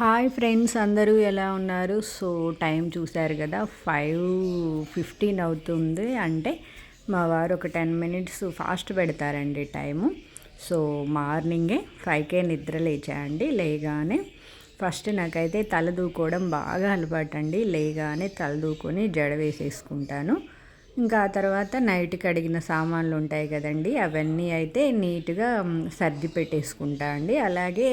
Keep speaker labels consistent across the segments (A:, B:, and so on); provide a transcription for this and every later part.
A: Hi friends అందరూ ఎలా ఉన్నారు? సో టైం చూశారు కదా ఫైవ్ ఫిఫ్టీన్ అవుతుంది. అంటే మా వారు ఒక టెన్ మినిట్స్ ఫాస్ట్ పెడతారండి టైము. సో మార్నింగే ఫైవ్కే నిద్ర లేచాయండి లేగానే. ఫస్ట్ నాకైతే తల దూకోవడం బాగా అలవాటు అండి లేగానే తల దూకొని జడ వేసేసుకుంటాను. ఇంకా ఆ తర్వాత నైట్కి అడిగిన సామాన్లు ఉంటాయి కదండి అవన్నీ అయితే నీట్గా సర్ది పెట్టేసుకుంటా అండి. అలాగే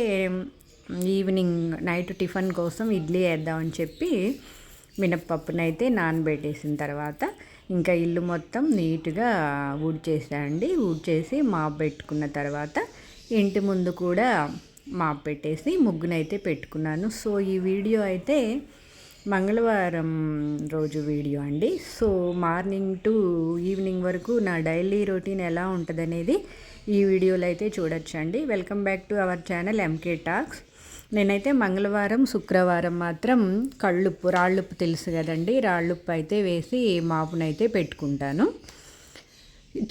A: ఈవినింగ్ నైట్ టిఫిన్ కోసం ఇడ్లీ వేద్దామని చెప్పి మినప్పప్పునైతే నానబెట్టేసిన తర్వాత ఇంకా ఇల్లు మొత్తం నీట్గా ఊడ్చేసాండి ఊడ్చేసి మాప్ పెట్టుకున్న తర్వాత ఇంటి ముందు కూడా మాప్ పెట్టేసి ముగ్గునైతే పెట్టుకున్నాను. సో ఈ వీడియో అయితే మంగళవారం రోజు వీడియో అండి. సో మార్నింగ్ టు ఈవినింగ్ వరకు నా డైలీ రొటీన్ ఎలా ఉంటుందనేది ఈ వీడియోలో అయితే చూడొచ్చండి. Welcome back to our channel MK talks. నేనైతే మంగళవారం శుక్రవారం మాత్రం కళ్ళుప్పు రాళ్ళుప్పు తెలుసు కదండి. రాళ్ళుప్పు అయితే వేసి మాపునైతే పెట్టుకుంటాను.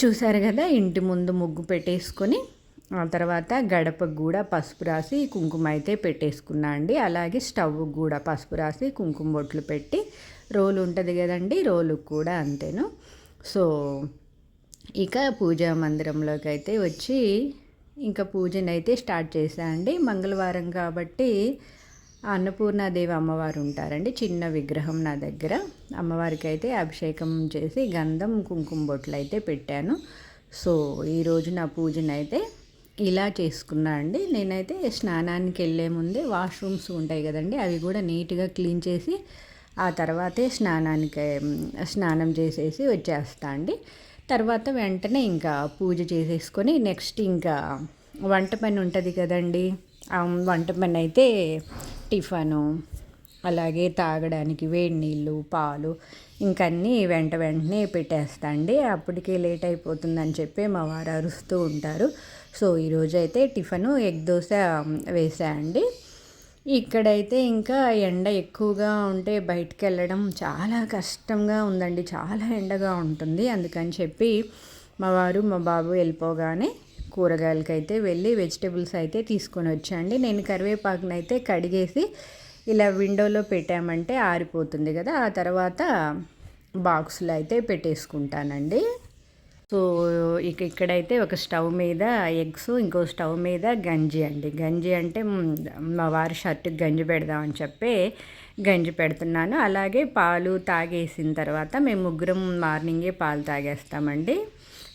A: చూసారు కదా ఇంటి ముందు ముగ్గు పెట్టేసుకొని ఆ తర్వాత గడపకు కూడా పసుపు రాసి కుంకుమ అయితే పెట్టేసుకున్నా అండి. అలాగే స్టవ్ కూడా పసుపు రాసి కుంకుమ బొట్లు పెట్టి రోలు ఉంటుంది కదండి రోలు కూడా అంతేను. సో ఇక పూజా మందిరంలోకి అయితే వచ్చి ఇంకా పూజను అయితే స్టార్ట్ చేశా అండి మంగళవారం కాబట్టి అన్నపూర్ణాదేవి అమ్మవారు ఉంటారండి. చిన్న విగ్రహం నా దగ్గర. అమ్మవారికి అయితే అభిషేకం చేసి గంధం కుంకుమ బొట్లు అయితే పెట్టాను. సో ఈరోజు నా పూజను అయితే ఇలా చేసుకున్నా అండి. నేనైతే స్నానానికి వెళ్ళే ముందే వాష్రూమ్స్ ఉంటాయి కదండి అవి కూడా నీట్గా క్లీన్ చేసి ఆ తర్వాతే స్నానానికి స్నానం చేసేసి వచ్చేస్తా అండి. తర్వాత వెంటనే ఇంకా పూజ చేసేసుకొని నెక్స్ట్ ఇంకా వంట పని ఉంటుంది కదండి. వంట పని అయితే టిఫను అలాగే తాగడానికి వేడి నీళ్ళు పాలు ఇంకన్నీ వెంట వెంటనే పెట్టేస్తా అండి. అప్పటికే లేట్ అయిపోతుందని చెప్పి మా వారు అరుస్తూ ఉంటారు. సో ఈరోజు అయితే టిఫను ఎగ్ దోశ వేసా అండి. ఇక్కడైతే ఇంకా ఎండ ఎక్కువగా ఉంటే బయటికి వెళ్ళడం చాలా కష్టంగా ఉందండి. చాలా ఎండగా ఉంటుంది. అందుకని చెప్పి మా వారు మా బాబు వెళ్ళిపోగానే కూరగాయలకి అయితే వెళ్ళి వెజిటేబుల్స్ అయితే తీసుకొని వచ్చాండి. నేను కరివేపాకునైతే అయితే కడిగేసి ఇలా విండోలో పెట్టామంటే ఆరిపోతుంది కదా. ఆ తర్వాత బాక్సులు అయితే పెట్టేసుకుంటానండి. సో ఇక ఇక్కడైతే ఒక స్టవ్ మీద ఎగ్స్ ఇంకో స్టవ్ మీద గంజి అండి. గంజి అంటే మా వారి షర్ట్కి గంజి పెడదామని చెప్పి గంజి పెడుతున్నాను. అలాగే పాలు తాగేసిన తర్వాత మేము ముగ్గురం మార్నింగే పాలు తాగేస్తామండి.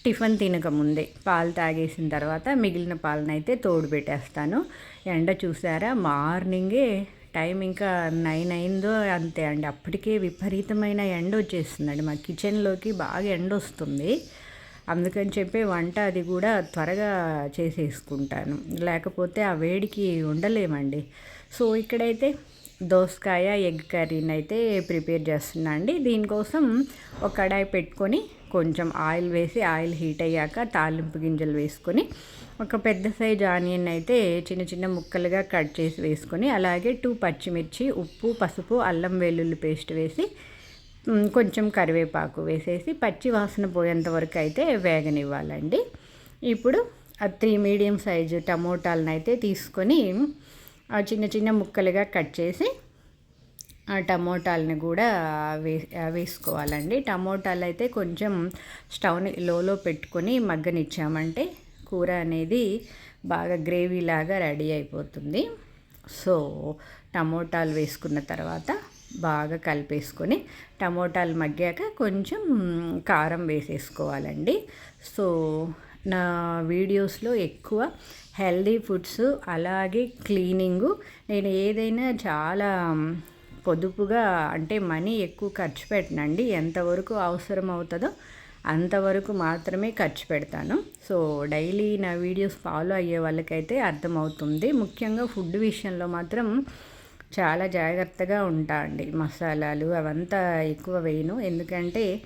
A: టిఫిన్ తినకముందే పాలు తాగేసిన తర్వాత మిగిలిన పాలనైతే తోడు పెట్టేస్తాను. ఎండ చూసారా? మార్నింగే టైం ఇంకా నైన్ అయిందో అంతే అండి. అప్పటికే విపరీతమైన ఎండ వచ్చేస్తుందండి. మా కిచెన్లోకి బాగా ఎండ వస్తుంది అందుకని చెప్పి వంట అది కూడా త్వరగా చేసేసుకుంటాను. లేకపోతే ఆ వేడికి ఉండలేమండి. సో ఇక్కడైతే దోసకాయ ఎగ్ కర్రీని అయితే ప్రిపేర్ చేస్తున్నా అండి. దీనికోసం ఒక కడాయి పెట్టుకొని కొంచెం ఆయిల్ వేసి ఆయిల్ హీట్ అయ్యాక తాలింపు గింజలు వేసుకొని ఒక పెద్ద సైజ్ ఆనియన్ అయితే చిన్న చిన్న ముక్కలుగా కట్ చేసి వేసుకొని అలాగే టూ పచ్చిమిర్చి ఉప్పు పసుపు అల్లం వెల్లుల్లి పేస్ట్ వేసి కొంచెం కరివేపాకు వేసేసి పచ్చి వాసన పోయేంత వరకు అయితే వేగనివ్వాలండి. ఇప్పుడు ఆ త్రీ మీడియం సైజు టమోటాలను అయితే తీసుకొని చిన్న చిన్న ముక్కలుగా కట్ చేసి ఆ టమోటాలని కూడా వే వేసుకోవాలండి. టమోటాలు అయితే కొంచెం స్టవ్ని లోలో పెట్టుకొని మగ్గనిచ్చామంటే కూర అనేది బాగా గ్రేవీ లాగా రెడీ అయిపోతుంది. సో టమోటాలు వేసుకున్న తర్వాత బాగా కలిపేసుకొని టమోటాలు మగ్గాక కొంచెం కారం వేసేసుకోవాలండి. సో నా వీడియోస్లో ఎక్కువ హెల్దీ ఫుడ్స్ అలాగే క్లీనింగు నేను ఏదైనా చాలా పొదుపుగా అంటే మనీ ఎక్కువ ఖర్చు పెట్టనండి. ఎంతవరకు అవసరం అవుతుందో అంతవరకు మాత్రమే ఖర్చు పెడతాను. సో డైలీ నా వీడియోస్ ఫాలో అయ్యే వాళ్ళకైతే అర్థమవుతుంది. ముఖ్యంగా ఫుడ్ విషయంలో మాత్రం చాలా జాగ్రత్తగా ఉంటా అండి. మసాలాలు అవంతా ఎక్కువ వేయను. ఎందుకంటే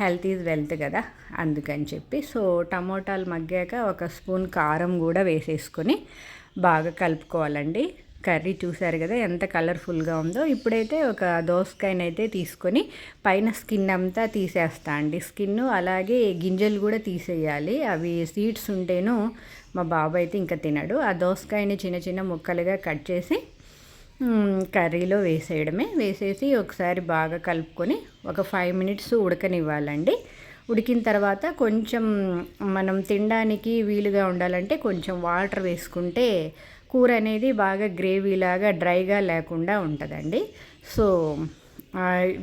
A: హెల్త్ ఈజ్ వెల్త్ కదా. అందుకని చెప్పి. సో టమోటాలు మగ్గాక ఒక స్పూన్ కారం కూడా వేసేసుకొని బాగా కలుపుకోవాలండి. కర్రీ చూసారు కదా ఎంత కలర్ఫుల్గా ఉందో. ఇప్పుడైతే ఒక దోసకాయనైతే తీసుకొని పైన స్కిన్ అంతా తీసేస్తా అండి. స్కిన్ అలాగే గింజలు కూడా తీసేయాలి. అవి సీడ్స్ ఉంటేనూ మా బాబు అయితే ఇంకా తినడు. ఆ దోసకాయని చిన్న చిన్న ముక్కలుగా కట్ చేసి కర్రీలో వేసేయడమే. వేసేసి ఒకసారి బాగా కలుపుకొని ఒక ఫైవ్ మినిట్స్ ఉడకనివ్వాలండి. ఉడికిన తర్వాత కొంచెం మనం తినడానికి వీలుగా ఉండాలంటే కొంచెం వాటర్ వేసుకుంటే కూర అనేది బాగా గ్రేవీలాగా డ్రైగా లేకుండా ఉంటుందండి. సో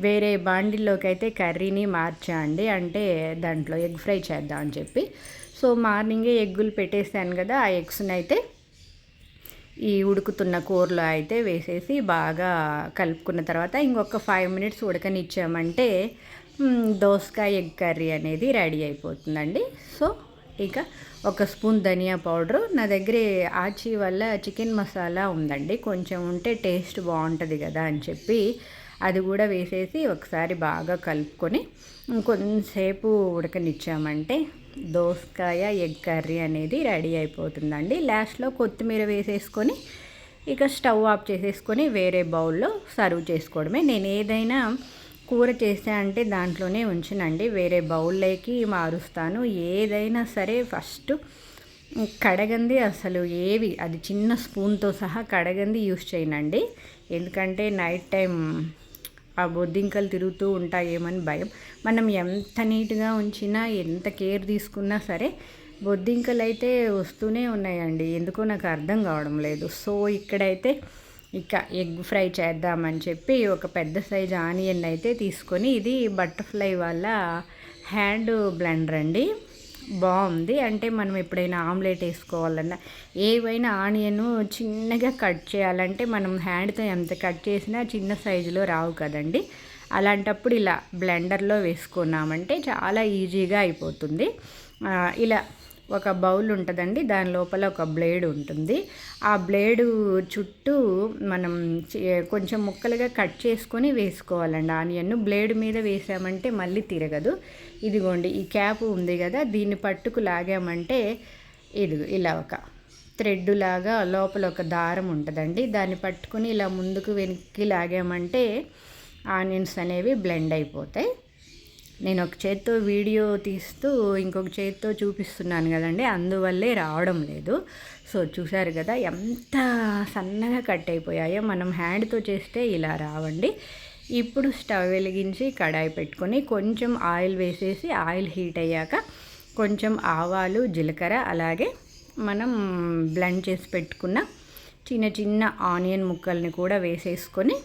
A: వేరే బాండిల్లోకి అయితే కర్రీని మార్చా అండి. అంటే దాంట్లో ఎగ్ ఫ్రై చేద్దాం అని చెప్పి. సో మార్నింగే ఎగ్గులు పెట్టేసాను కదా ఆ ఎగ్స్ని అయితే ఈ ఉడుకుతున్న కూరలో అయితే వేసేసి బాగా కలుపుకున్న తర్వాత ఇంకొక ఫైవ్ మినిట్స్ ఉడకనిచ్చామంటే దోసకాయ ఎగ్ కర్రీ అనేది రెడీ అయిపోతుందండి. సో ఇక ఒక స్పూన్ ధనియా పౌడరు. నా దగ్గర ఆచి వల్ల చికెన్ మసాలా ఉందండి. కొంచెం ఉంటే టేస్ట్ బాగుంటుంది కదా అని చెప్పి అది కూడా వేసేసి ఒకసారి బాగా కలుపుకొని కొంచెంసేపు ఉడకనిచ్చామంటే దోసకాయ ఎగ్ కర్రీ అనేది రెడీ అయిపోతుందండి. లాస్ట్లో కొత్తిమీర వేసేసుకొని ఇక స్టవ్ ఆఫ్ చేసేసుకొని వేరే బౌల్లో సర్వ్ చేసుకోవడమే. నేను ఏదైనా కూర చేసా అంటే దాంట్లోనే ఉంచినండి. వేరే బౌల్లోకి మారుస్తాను. ఏదైనా సరే ఫస్ట్ కడగంది అసలు ఏవి అది చిన్న స్పూన్తో సహా కడగంది యూస్ చేయనండి. ఎందుకంటే నైట్ టైం ఆ బొద్దింకలు తిరుగుతూ ఉంటాయేమని భయం. మనం ఎంత నీట్గా ఉంచినా ఎంత కేర్ తీసుకున్నా సరే బొద్దింకలు అయితే వస్తూనే ఉన్నాయండి. ఎందుకో నాకు అర్థం కావడం లేదు. సో ఇక్కడైతే ఇక ఎగ్ ఫ్రై చేద్దామని చెప్పి ఒక పెద్ద సైజ్ ఆనియన్ అయితే తీసుకొని ఇది బటర్ఫ్లై వల్ల హ్యాండ్ బ్లెండర్ అండి. బాగుంది. అంటే మనం ఎప్పుడైనా ఆమ్లెట్ వేసుకోవాలన్నా ఏవైనా ఆనియన్ చిన్నగా కట్ చేయాలంటే మనం హ్యాండ్తో ఎంత కట్ చేసినా చిన్న సైజులో రావు కదండి. అలాంటప్పుడు ఇలా బ్లెండర్లో వేసుకున్నామంటే చాలా ఈజీగా అయిపోతుంది. ఇలా ఒక బౌల్ ఉంటుందండి దాని లోపల ఒక బ్లేడ్ ఉంటుంది. ఆ బ్లేడు చుట్టూ మనం కొంచెం ముక్కలుగా కట్ చేసుకొని వేసుకోవాలండి. ఆనియన్ బ్లేడ్ మీద వేసామంటే మళ్ళీ తిరగదు. ఇదిగోండి ఈ క్యాప్ ఉంది కదా దీన్ని పట్టుకు లాగామంటే ఇది ఇలా ఒక థ్రెడ్ లాగా లోపల ఒక దారం ఉంటుందండి. దాన్ని పట్టుకుని ఇలా ముందుకు వెనక్కి లాగామంటే ఆనియన్స్ అనేవి బ్లెండ్ అయిపోతాయి. నేను ఒక చేత్తో వీడియో తీస్తూ ఇంకొక చేత్తో చూపిస్తున్నాను కదండి అందువల్లే రావడం లేదు. సో చూశారు కదా ఎంత సన్నగా కట్ అయిపోయాయో మనం హ్యాండ్తో చేస్తే ఇలా రావండి. ఇప్పుడు స్టవ్ వెలిగించి కడాయి పెట్టుకొని కొంచెం ఆయిల్ వేసేసి ఆయిల్ హీట్ అయ్యాక కొంచెం ఆవాలు జీలకర్ర అలాగే మనం బ్లెండ్ చేసి పెట్టుకున్న చిన్న చిన్న ఆనియన్ ముక్కల్ని కూడా వేసేసుకొని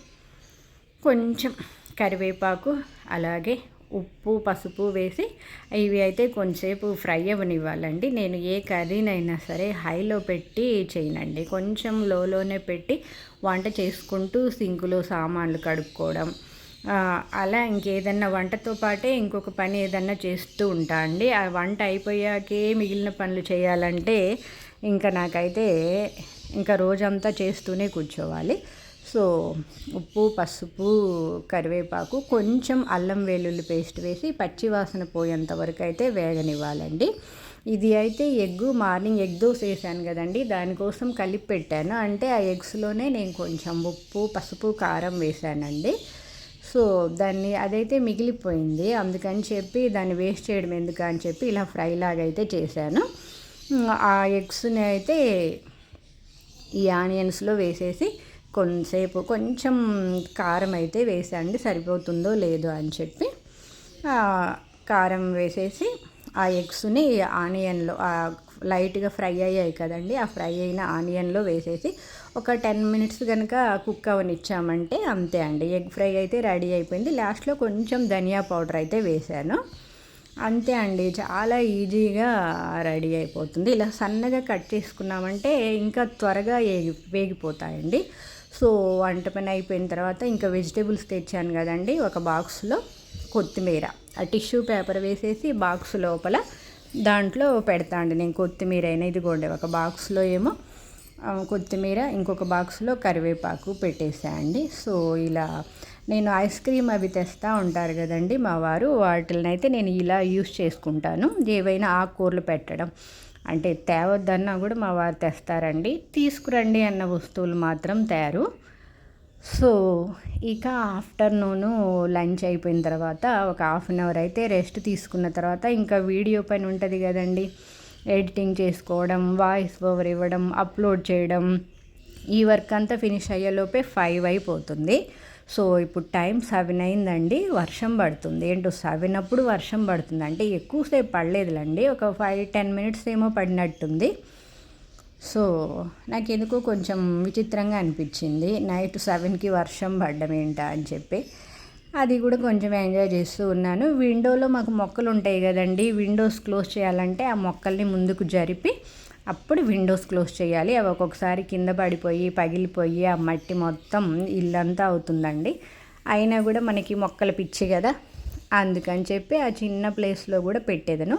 A: కొంచెం కరివేపాకు అలాగే ఉప్పు పసుపు వేసి ఇవి అయితే కొంచెంసేపు ఫ్రై అవ్వనివ్వాలండి. నేను ఏ కర్రీనైనా సరే హైలో పెట్టి చేయనండి. కొంచెం లోలోనే పెట్టి వంట చేసుకుంటూ సింకులో సామాన్లు కడుక్కోవడం అలా ఇంకేదన్నా వంటతో పాటే ఇంకొక పని ఏదన్నా చేస్తూ ఉంటా అండి. ఆ వంట అయిపోయాకే మిగిలిన పనులు చేయాలంటే ఇంకా నాకైతే ఇంకా రోజంతా చేస్తూనే కూర్చోవాలి. సో ఉప్పు పసుపు కరివేపాకు కొంచెం అల్లం వెల్లుల్లి పేస్ట్ వేసి పచ్చి వాసన పోయేంత వరకు అయితే వేగనివ్వాలండి. ఇది అయితే ఎగ్గు మార్నింగ్ ఎగ్ దోశ వేసాను కదండి దానికోసం కలిపి పెట్టాను. అంటే ఆ ఎగ్స్లోనే నేను కొంచెం ఉప్పు పసుపు కారం వేసానండి. సో దాన్ని అదైతే మిగిలిపోయింది. అందుకని చెప్పి దాన్ని వేస్ట్ చేయడం ఎందుకు అని చెప్పి ఇలా ఫ్రై లాగా అయితే చేశాను. ఆ ఎగ్స్ని అయితే ఈ ఆనియన్స్లో వేసేసి కొంతసేపు కొంచెం కారం అయితే వేసేయండి సరిపోతుందో లేదో అని చెప్పి కారం వేసేసి ఆ ఎగ్స్ని ఆనియన్లో లైట్గా ఫ్రై అయ్యాయి కదండి ఆ ఫ్రై అయిన ఆనియన్లో వేసేసి ఒక టెన్ మినిట్స్ కనుక కుక్ అవనిచ్చామంటే అంతే అండి. ఎగ్ ఫ్రై అయితే రెడీ అయిపోయింది. లాస్ట్లో కొంచెం ధనియా పౌడర్ అయితే వేసాను. అంతే అండి చాలా ఈజీగా రెడీ అయిపోతుంది. ఇలా సన్నగా కట్ చేసుకున్నామంటే ఇంకా త్వరగా వేగి వేగిపోతాయండి. సో వంట పని అయిపోయిన తర్వాత ఇంకా వెజిటేబుల్స్ తెచ్చాను కదండి ఒక బాక్స్లో కొత్తిమీర. ఆ టిష్యూ పేపర్ వేసేసి బాక్స్ లోపల దాంట్లో పెడతా అండి నేను కొత్తిమీర అయినా ఇదిగోండి ఒక బాక్స్లో ఏమో కొత్తిమీర ఇంకొక బాక్స్లో కరివేపాకు పెట్టేసా అండి. సో ఇలా నేను ఐస్ క్రీమ్ అవి తెస్తూ ఉంటారు కదండి మా వారు వాటిని అయితే నేను ఇలా యూస్ చేసుకుంటాను. ఏవైనా ఆకుకూరలు పెట్టడం అంటే తేవద్దన్నా కూడా మా వారు తెస్తారండి. తీసుకురండి అన్న వస్తువులు మాత్రం తేరు సో ఇక ఆఫ్టర్నూను లంచ్ అయిపోయిన తర్వాత ఒక హాఫ్ అన్ అవర్ అయితే రెస్ట్ తీసుకున్న తర్వాత ఇంకా వీడియో పైన ఉంటుంది కదండి. ఎడిటింగ్ చేసుకోవడం వాయిస్ ఓవర్ ఇవ్వడం అప్లోడ్ చేయడం ఈ వర్క్ అంతా ఫినిష్ అయ్యేలోపే ఫైవ్ అయిపోతుంది. సో ఇప్పుడు టైం సెవెన్ అయిందండి వర్షం పడుతుంది. ఏంటో సెవెన్ అప్పుడు వర్షం పడుతుంది. అంటే ఎక్కువసేపు పడలేదులండి. ఒక ఫైవ్ టెన్ మినిట్స్ ఏమో పడినట్టుంది. సో నాకు ఎందుకో కొంచెం విచిత్రంగా అనిపించింది. నైట్ సెవెన్కి వర్షం పడ్డం ఏంటా అని చెప్పి. అది కూడా కొంచెం ఎంజాయ్ చేస్తూ ఉన్నాను. విండోలో మాకు మొక్కలు ఉంటాయి కదండి విండోస్ క్లోజ్ చేయాలంటే ఆ మొక్కల్ని ముందుకు జరిపి అప్పుడు విండోస్ క్లోజ్ చేయాలి. అవి ఒక్కొక్కసారి కింద పడిపోయి పగిలిపోయి ఆ మట్టి మొత్తం ఇల్లంతా అవుతుందండి. అయినా కూడా మనకి మొక్కలు పిచ్చి కదా. అందుకని చెప్పి ఆ చిన్న ప్లేస్లో కూడా పెట్టేదను.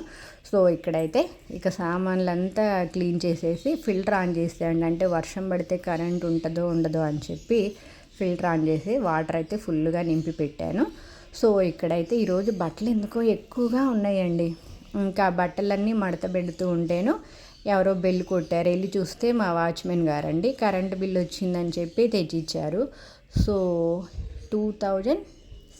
A: సో ఇక్కడైతే ఇక సామాన్లంతా క్లీన్ చేసేసి ఫిల్టర్ ఆన్ చేసేయండి. అంటే వర్షం పడితే కరెంట్ ఉంటుందో ఉండదో అని చెప్పి ఫిల్టర్ ఆన్ చేసి వాటర్ అయితే ఫుల్గా నింపి పెట్టాను. సో ఇక్కడైతే ఈరోజు బట్టలు ఎందుకో ఎక్కువగా ఉన్నాయండి. ఇంకా బట్టలన్నీ మడత పెడుతూ ఉంటేను ఎవరో బెల్ కొట్టారు. వెళ్ళి చూస్తే మా వాచ్మెన్ గారండి. కరెంట్ బిల్ వచ్చిందని చెప్పి తెచ్చిచ్చారు. So two thousand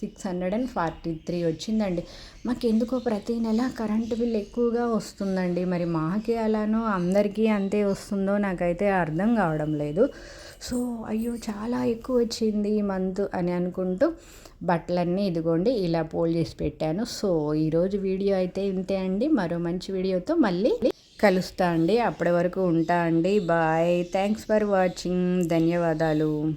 A: six hundred and forty three వచ్చిందండి. మాకెందుకో ప్రతి నెల కరెంటు బిల్ ఎక్కువగా వస్తుందండి. మరి మాకే అలానో అందరికీ అంతే వస్తుందో నాకైతే అర్థం కావడం లేదు. సో అయ్యో చాలా ఎక్కువ వచ్చింది ఈ మంత్ అని అనుకుంటూ బట్టలన్నీ ఇదిగోండి ఇలా పోల్ చేసి పెట్టాను. సో ఈరోజు వీడియో అయితే ఇంతే అండి. మరో మంచి వీడియోతో మళ్ళీ కలుస్తా అండి. అప్పటి వరకు ఉంటా అండి. బాయ్. థ్యాంక్స్ ఫర్ వాచింగ్ ధన్యవాదాలు.